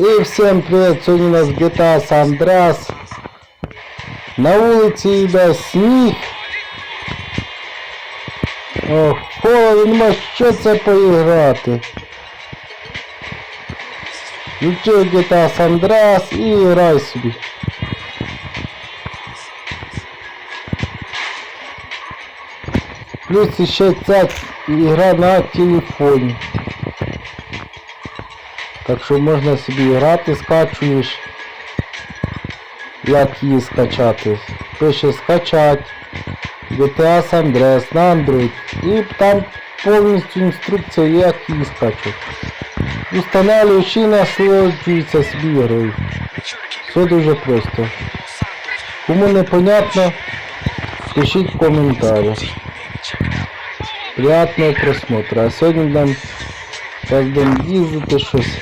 І всім привіт! Сьогодні у нас GTA San. На вулиці йде сніг. О, холодно, нема що це поіграти. Включив GTA San Andreas і грай. Плюс ще ця ігра на телефоні. Так що можна собі грати, скачуєш. Як її скачати? Пише скачать GTA San Andreas на Android. І там повністю інструкція як її скачувати. Устанавливаєш і насолоджується собі грою. Все дуже просто. Кому непонятно, пишіть в коментарях. Приятного просмотра. А сьогодні нам зараз будемо їздити щось.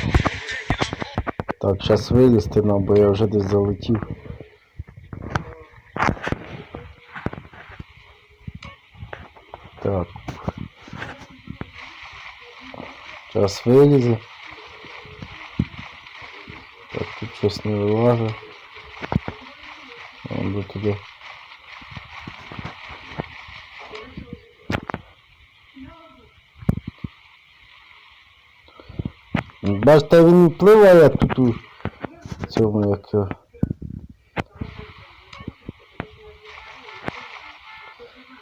Так, зараз вилізти нам, бо я вже десь залетів. Так. Зараз вилізе. Так, тут щось не вилазить. Буду туди. Бачите, він пливає тут у цьому як. його.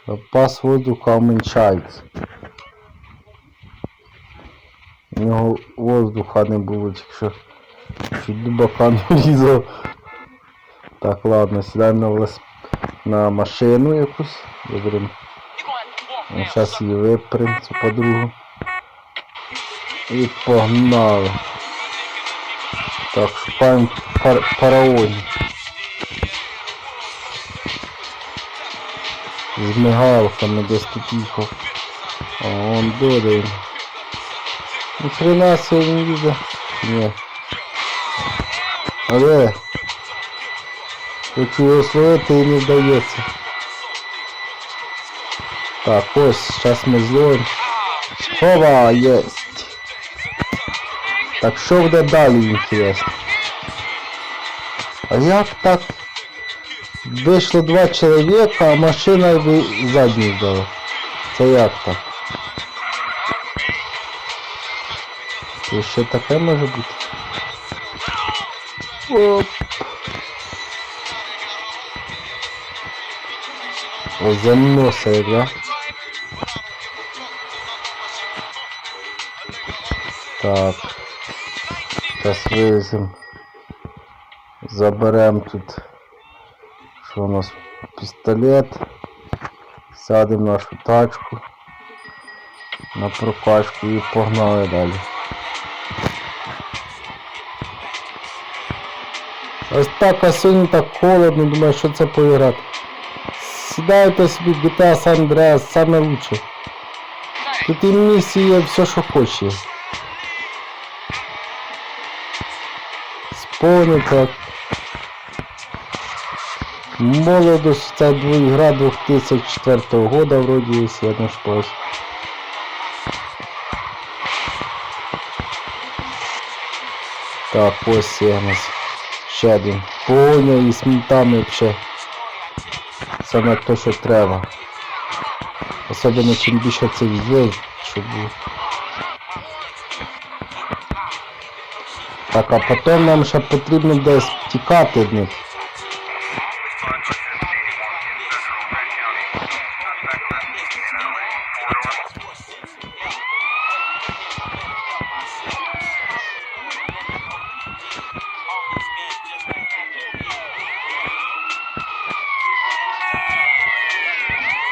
Запас воздуха уменьшається. У нього воздуха не було, якщо чуть до бока не влізав. Так, ладно, сідаємо на, велос... на машину якусь. Виберемо. Зараз її випрям, цю подругу. І погнали. Так, шукаємо пар фараонів. З мигалками десь. А он додає. Ні хрена не видно. Ні. Але хочу його словити і не вдається. Так, ось, зараз ми зловимо. Хова, єсть. Так що буде далі інтересно? А як так? Вийшло два чоловіка, а машина ви задню здала. Це як так? І ще таке може бути? Оп. О, заносить, да? Так. Зараз вивеземо. Заберемо тут. Що у нас? Пістолет. Садимо нашу тачку. На прокачку і погнали далі. Ось так, а так холодно, думаю, що це поіграти. Сідайте собі GTA San Andreas, саме лучше. Тут і місії все, що хоче. Спонита. Молодость, це дві- гра 2004 года вроде, если я не ошибаюсь. Так, ось є у нас ще один. Поня і з ментами ще. Саме то, що треба. Особливо чим більше цих зв'язь, щоб Так, а потім нам ще потрібно десь тікати від них.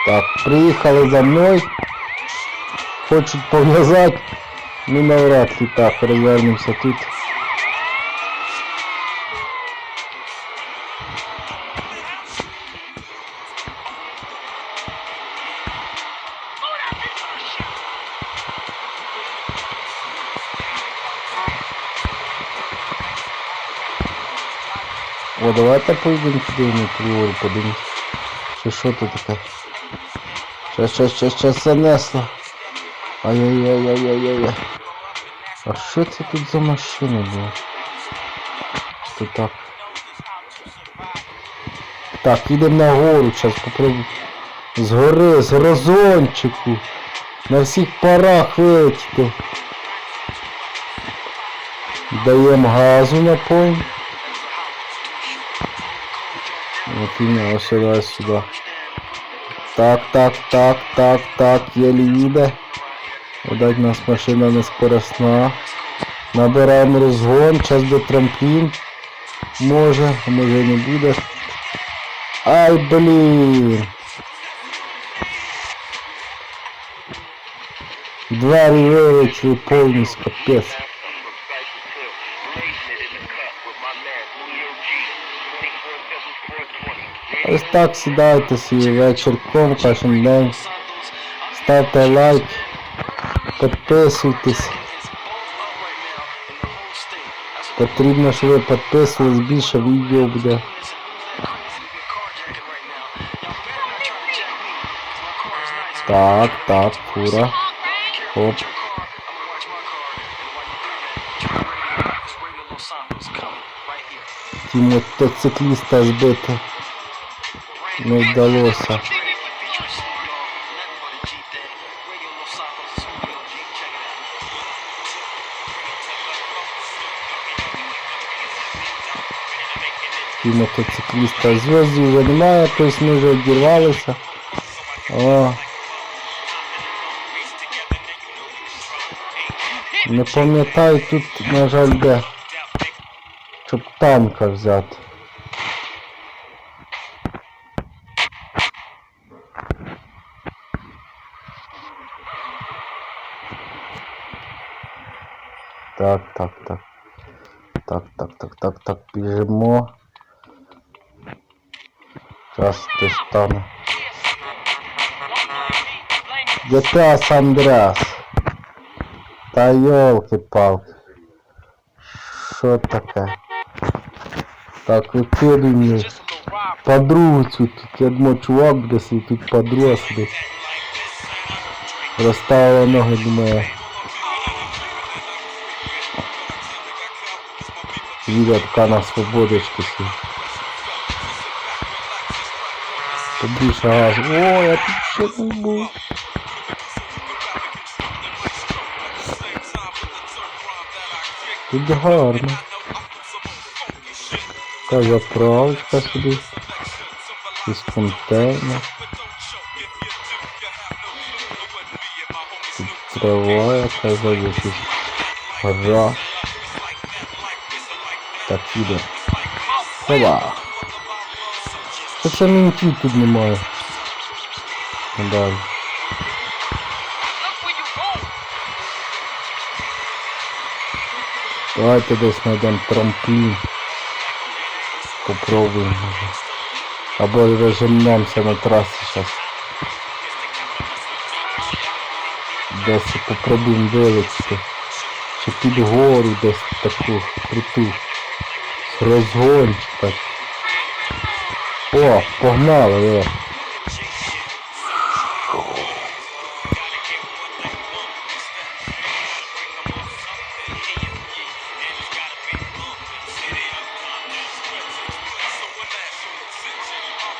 Так, приїхали за мною. Хочуть пов'язати. Ну навряд ли так, розвернемося тут. О, давайте поїдемо туди на приору, подивимось. Чи що тут таке? Щас, щас, щас, щас занесло. Ай-яй-яй-яй-яй-яй. А що це тут за машина була? То так. Так, їдемо на гору, зараз попробуємо. З гори, з розончику. На всіх парах вилетіти. Даємо газу на повні. От іменно, ось сюди, сюди. Так, так, так, так, так, єлі їде. Видать, нас машина не скоростна. Набираємо розгон, час до трамплін. Може, а може не буде. Ай, блін. Двері вилетіли повністю, капець. Ось так сідайте свій вечірком кожен день. Ставте лайк, підписуйтесь. Потрібно, щоб ви підписувались, більше відео буде. Так, так, фура. Оп. Ті мотоцикліста збити не вдалося. Ті мотоцикліста зв'язку вже немає, тобто ми вже відірвалися. О. Не пам'ятаю тут, на жаль, де. Щоб танка взяти. Так, так, так. Так, так, так, так, так, біжимо. Зараз ти стане. San Andreas. Та йолки-палки. Що таке? Так, викидуй мені подругу цю тут. Думаю, чувак буде сидить, тут подруга сидить. Розставила ноги, думаю. Юля така на свободочку сидить. Побільше газу. О, я тут ще не був. Тут гарно. Така заправочка сюди. Із контейнер. Тут трава яка ззаді якась гора. Так, іде. Хова. Хоча мінтів тут немає. Далі. Давайте десь знайдемо трамплін. Попробуємо. Або розжимнемося на трасі зараз. Десь попробуємо вилетіти. Чи під гору десь таку круту. Розгончика. О, погнали, о.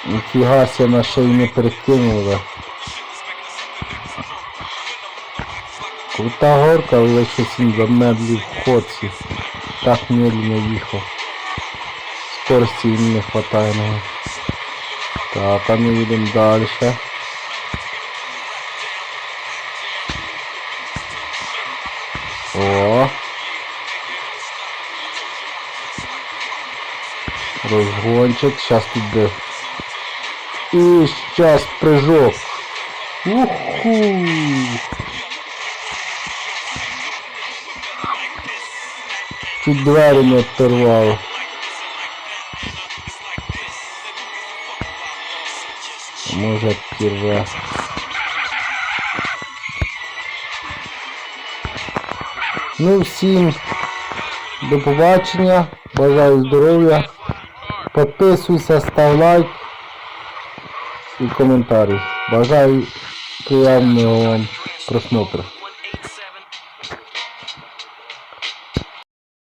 Ніфіга себе на шею не перекинула. Крута горка, але щось він замедлив в ходці. Так медленно їхав. Скорості їм не хватає на. Так, а ми їдемо далі. О. Розгончик, сейчас тут де. І сейчас прыжок. Уху. Чуть двері не оторвало. Може підірве. Ну всім до побачення. Бажаю здоров'я. Підписуйся, став лайк і коментарі. Бажаю приємного вам просмотру.